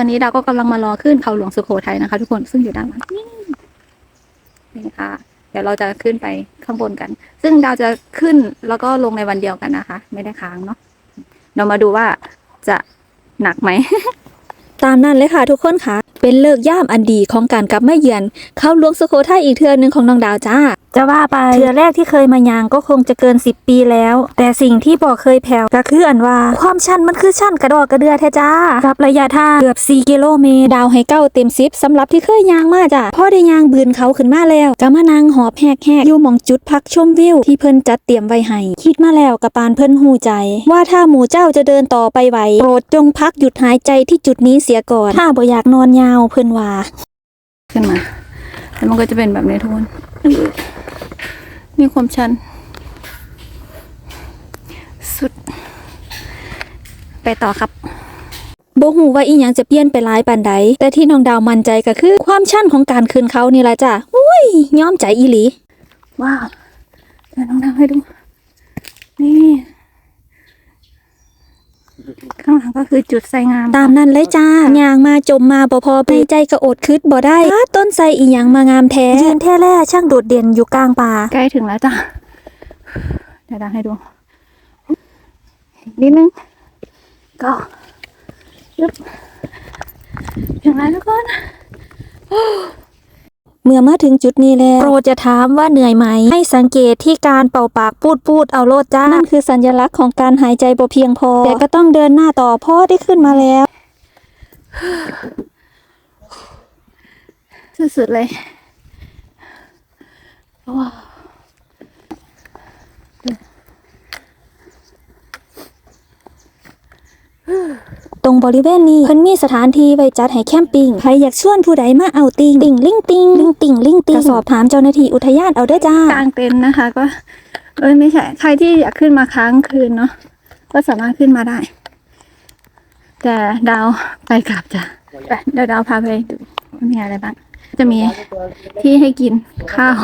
อนนี้ดาก็กำลังมารอขึ้นเขาหลวงสุโขทัยนะคะ ทุกคนซึ่งอยู่ด้านหลังนี่นี่ค่ะ เดี๋ยวเราจะขึ้นไปข้างบนกัน ซึ่งดาวจะขึ้นแล้วก็ลงในวันเดียวกันนะคะ ไม่ได้ค้างเนาะเรามาดูว่าจะหนักไหมตามนั้นเลยค่ะทุกคนค่ะ เป็นเลิกย่ามอันดีของการกลับมาเยือน เข้าหลวงสุโขทัยอีกเทือนหนึ่งของน้องดาวจ้า จะว่าไปเทือแรกที่เคยมายางก็คงจะเกิน 10 ปีแล้ว แต่สิ่งที่บอกเคยแผ่วก็คืออันว่า ความชันมันคือชันกระดอกกระเดือแท้จ้ากับระยะทางเกือบ 4 กิโลเมตร ดาวให้เก้าเต็มสิบสำหรับที่เคยยางมาจ้ะพอได้ยางบืนเขาขึ้นมาแล้วก็มานั่งหอบแหกแหกอยู่หมองจุดพักชมวิวที่เพิ่นจัดเตรียมไว้ให้คิดมาแล้วกับปานเพิ่นหูใจ ว่าถ้าหมู่เจ้าจะเดินต่อไปไหวโปรดจงพักหยุดหายใจที่จุดนี้เสียก่อนถ้าบ่อยากนอนยาวเพิ่นว่าขึ้นมาแล้วมันก็จะเป็นแบบนี้ทุกคน มีความชัน สุด ไปต่อครับโบหูว่าอีหยังจะเปลี่ยนไปหลายปานใด แต่ที่น้องดาวมั่นใจก็คือความชันของการคืนเขานี่แหละจ้ะอุ้ยย้อมใจอีหลี ว้าวเดี๋ยวน้องดาวให้ดู นี่ ข้างหลังก็คือจุดไซงาม ตามนั้นเลยจ้าย่างมาจมมาบ่พอในใจก็อดคิดบ่ได้อ้าต้นไทรอีหยังมางามแท้ยืนแท้แล่ช่างโดดเด่นอยู่กลางป่าใกล้ถึงแล้วจ้ะเดี๋ยวดังให้ดูอีกนิดนึงก็ยึบถึงแล้วทุกคนเมื่อมาถึงจุดนี้แล้วโปรดจะถามว่าเหนื่อยไหม ให้สังเกตที่การเป่าปากพูดพูดเอาโลดจ้านั่นคือสัญลักษณ์ของการหายใจบ่เพียงพอ แต่ก็ต้องเดินหน้าต่อเพราะได้ขึ้นมาแล้วสุดๆเลยว้าวต รงบริเวณนี้เพิ่นมีสถานที่ไว้จัดให้แคมปิ้งใครอยากชวนผู้ใดมาเอาติงติงลิงติงลิงติงลิงติงสอบถามเจ้าหน้าที่อุทยานเอาเด้จ้ากางเต็นท์นะคะก็เอ้ยไม่ใช่ใครที่อยากขึ้นมาค้างคืนเนาะก็สามารถขึ้นมาได้ แต่ดาวไปกลับจ้ะไปเดี๋ยวดาวพาไปดูมีอะไรบ้างจะมีที่ให้กินข้าว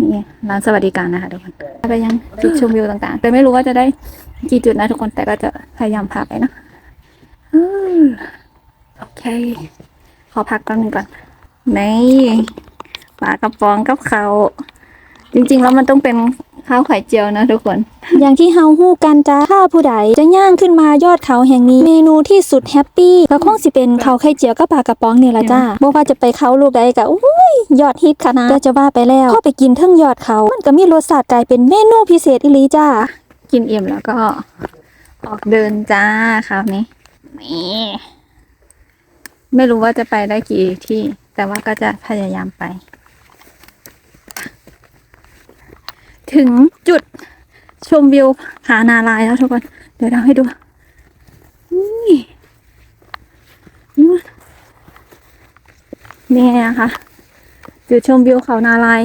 นี่ร้านสวัสดิการนะคะทุกคนไปยังจุดชมวิวต่างๆ แต่ไม่รู้ว่าจะได้กี่จุดนะทุกคนแต่ก็จะพยายามพาไปนะ โอเค ขอพักแป๊บนึงก่อนนี่ปลากระป๋องกับเขาวจริงๆแล้วมันต้องเป็นข้าวไข่เจียวนะทุกคน อย่างที่เฮาฮู้กันจ้าถ้าผู้ใดจะย่างขึ้นมายอดเขาแห่งนี้ เมนูที่สุดแฮปปี้ก็คงสิเป็นข้าวไข่เจียวกับปลากระป๋องนี่ละจ้าบ่ว่าจะไปเขาลูกใดก็อุ้ยยอดฮิตขนาดแต่จะว่าไปแล้วพอไปกินเทิงยอดเขา มันก็มีรสชาติกลายเป็นเมนูพิเศษอีหลีจ้ากินอิ่มแล้วก็ออกเดินจ้าคราวนี้ นี่ไม่รู้ว่าจะไปได้กี่ที่ แต่ว่าก็จะพยายามไป ถึงจุดชมวิวผานาลายแล้วทุกคน เดี๋ยวเราให้ดู นี่นี่นะคะจุดชมวิวเขานาลาย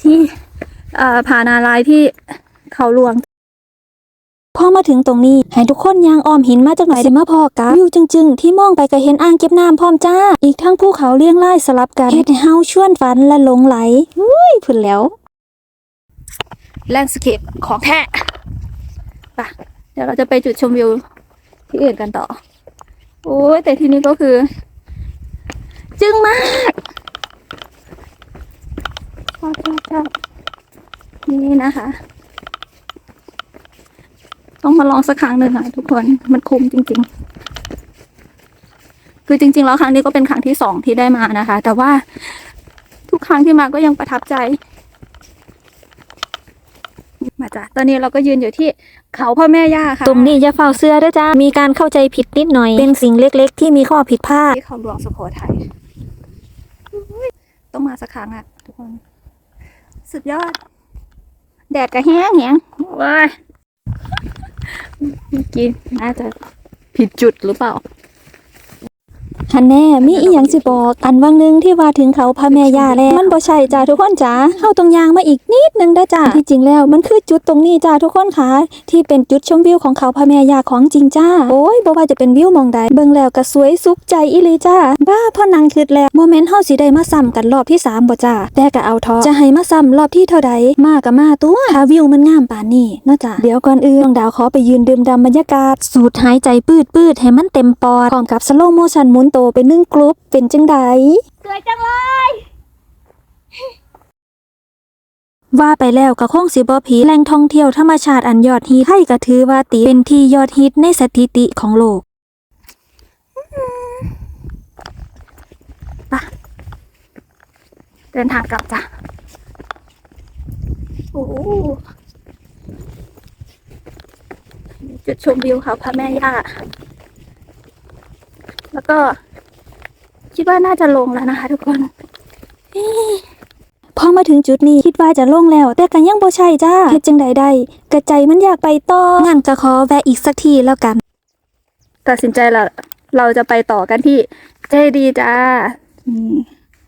ที่ผานาลายที่เขาหลวง มาถึงตรงนี้ ให้ทุกคนยางอ้อมหินมาจากหน่อยสิมาพอกับวิวจึงๆ ที่มองไปก็เห็นอ่างเก็บน้ำพร้อมจ้า อีกทั้งภูเขาเลี้ยงไล่สลับกันเฮ็ดให้เฮาชวนฝันและหลงไหลอุ้ยพุ่นแล้วแลนด์สเคปของแท้ปะเดี๋ยวเราจะไปจุดชมวิวที่อื่นกันต่อ โอ้ยแต่ที่นี่ก็คือ จึ้งมากชอบชอบชอบนี่นะคะ ต้องมาลองสักครั้งหนึ่งค่ะทุกคนมันคุ้มจริง ๆ คือจริง ๆ แล้วครั้งนี้ก็เป็นครั้งที่สองที่ได้มานะคะ แต่ว่าทุกครั้งที่มาก็ยังประทับใจ มาจ้ะตอนนี้เราก็ยืนอยู่ที่เขาพ่อแม่ย่าค่ะตรงนี้อย่าเฝ้าเสื้อด้วยจ้า มีการเข้าใจผิดนิดหน่อย เป็นสิ่งเล็กๆ ที่มีข้อผิดพลาด ที่เขาหลวงสุโขทัยอุ๊ยต้องมาสักครั้งอะทุกคน สุดยอด แดดก็แห้งแห้งว้าย เมื่อกี้น่าจะผิดจุดหรือเปล่า หันแน่ มีอีหยังสิบอกอันวังหนึงที่ว่าถึงเขาพระแม่ย่าแล้วมันบ่ใช่จ้าทุกคนจ้าเข้าตรงยางมาอีกนิดนึงได้จ้าที่จริงแล้วมันคือจุดตรงนี้จ้าทุกคนค่ะที่เป็นจุดชมวิวของเขาพระแม่ย่าของจริงจ้าโอ้ยบ่ว่าจะเป็นวิวมองใดเบิ่งแล้วก็สวยสุขใจอีลีจ้าบ้าพ่อนังคิดแล้วโมเมนต์เฮาสิได้มาซ้ำกันรอบที่สามบ่จ้าแต่ก็เอาทอจะให้มาซ้ำรอบที่เท่าใดมาก็มาตัวถ้าวิวมันงามป่านนี้เนาะจ้าเดี๋ยวก่อนอื่นน้องดาวขอไปยืนดื่มดำบรรยากาศสูดหายใจปืดๆให้มันเต็มปอดพร้อมกับสโลโมชันหมุนโตไปนึ่งกรุ๊ปเป็นจังใดสวยจังเลย ว่าไปแล้วก็คงสิบ่ผีแหล่งท่องเที่ยวธรรมชาติอันยอดฮิตให้ก็ถือว่าติเป็นที่ยอดฮิตในสถิติของโลกเดินทางกลับจ้ะโอ้โหจุดชมวิวเขาพระแม่ย่าแล้วก็ คิดว่าน่าจะลงแล้วนะคะ ทุกคนพอมาถึงจุดนี้คิดว่าจะลงแล้ว แต่ก็ยังบ่ใช่จ้าเฮ็ดจังใดได้กระใจมันอยากไปต่องั้นก็ขอแวะอีกสักทีแล้วกัน ตัดสินใจล้วเราจะไปต่อกันที่เจดีจ้า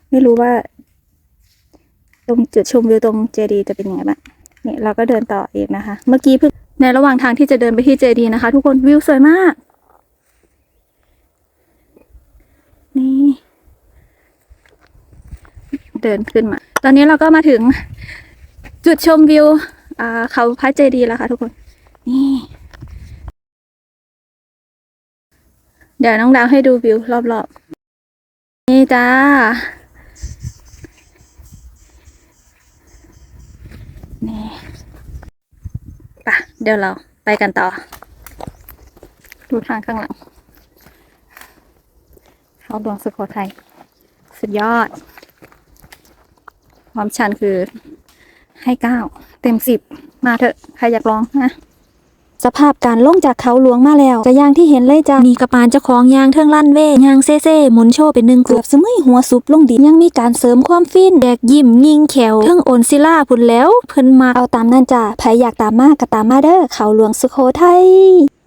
ไม่รู้ว่า ตรงจุดชมวิวตรงเจดีจะเป็นยังไงบ้างเนี่ยเราก็เดินต่ออีกนะคะ เมื่อกี้เพิ่งในระหว่างทางที่จะเดินไปที่เจดีนะคะ ทุกคนวิวสวยมาก นี่ เดินขึ้นมา ตอนนี้เราก็มาถึงจุดชมวิวเขาพระเจดีย์แล้วค่ะทุกคน นี่ เดี๋ยวน้องดาวให้ดูวิวรอบๆ นี่จ้า นี่ปะเดี๋ยวเราไปกันต่อ ดูทางข้างหลังเขาดวงสุโขทัยสุดยอด ความชันคือให้เก้าเต็มสิบมาเถอะ ใครอยากลองนะสภาพการลงจากเขาหลวงมาแล้วก็อย่างที่เห็นเลยจ้ะนี่กระปานเจ้าของยางเทิงลั่นเวยางเซ่เซ่หมุนโชว์เป็นหนึ่งเกือบสมึยหัวสุบลงดินยังมีการเสริมความฟินแดกยิ้มยิงแขวเทิงโอนซิล่าพุ่นแล้ว เพิ่นมาเอาตามนั่นจ้ะไผอยากตามมากก็ตามมาเด้อเขาหลวงสุโขทัย